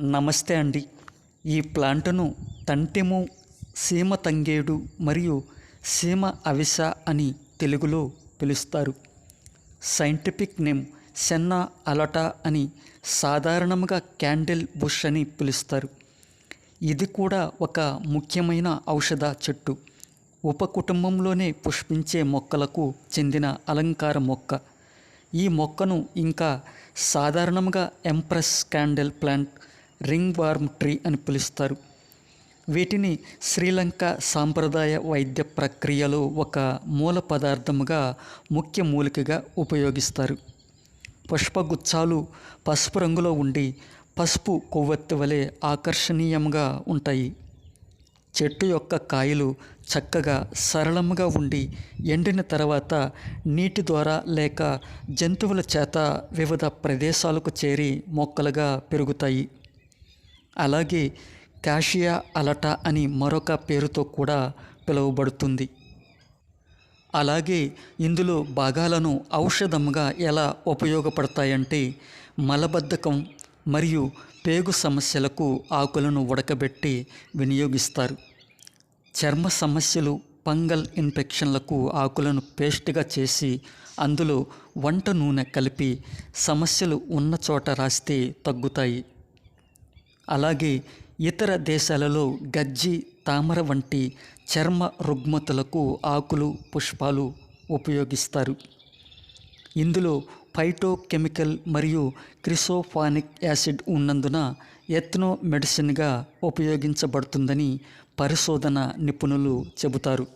నమస్తే అండి. ఈ ప్లాంట్ను తంటెము సీమ తంగేడు మరియు సీమ అవిస అని తెలుగులో పిలుస్తారు. సైంటిఫిక్ నేమ్ సెన్నా అలటా అని సాధారణంగా క్యాండిల్ బుష్ అని పిలుస్తారు. ఇది కూడా ఒక ముఖ్యమైన ఔషధ చెట్టు. ఉపకుటుంబంలోనే పుష్పించే మొక్కలకు చెందిన అలంకార మొక్క. ఈ మొక్కను ఇంకా సాధారణంగా empress candle plant ringworm tree అని పిలుస్తారు. వీటిని శ్రీలంక సాంప్రదాయ వైద్య ప్రక్రియలో ఒక మూల పదార్థముగా ముఖ్య మూలికగా ఉపయోగిస్తారు. పుష్పగుచ్చాలు పసుపు రంగులో ఉండి పసుపు కొవ్వొత్తి వలె ఆకర్షణీయంగా ఉంటాయి. చెట్టు యొక్క కాయలు చక్కగా సరళముగా ఉండి ఎండిన తర్వాత నీటి ద్వారా లేక జంతువుల చేత వివిధ ప్రదేశాలకు చేరి మొక్కలుగా పెరుగుతాయి. అలాగే కాషియా అలటా అని మరొక పేరుతో కూడా పిలువబడుతుంది. అలాగే ఇందులో భాగాలను ఔషధంగా ఎలా ఉపయోగపడతాయంటే మలబద్ధకం మరియు పేగు సమస్యలకు ఆకులను ఉడకబెట్టి వినియోగిస్తారు. చర్మ సమస్యలు ఫంగల్ ఇన్ఫెక్షన్లకు ఆకులను పేస్ట్గా చేసి అందులో వంట నూనె కలిపి సమస్యలు ఉన్న చోట రాస్తే తగ్గుతాయి. అలాగే ఇతర దేశాలలో గజ్జి తామర వంటి చర్మ రుగ్మతులకు ఆకులు పుష్పాలు ఉపయోగిస్తారు. ఇందులో ఫైటోకెమికల్ మరియు క్రిసోఫానిక్ యాసిడ్ ఉన్నందున ఎత్నో మెడిసిన్గా ఉపయోగించబడుతుందని పరిశోధన నిపుణులు చెబుతారు.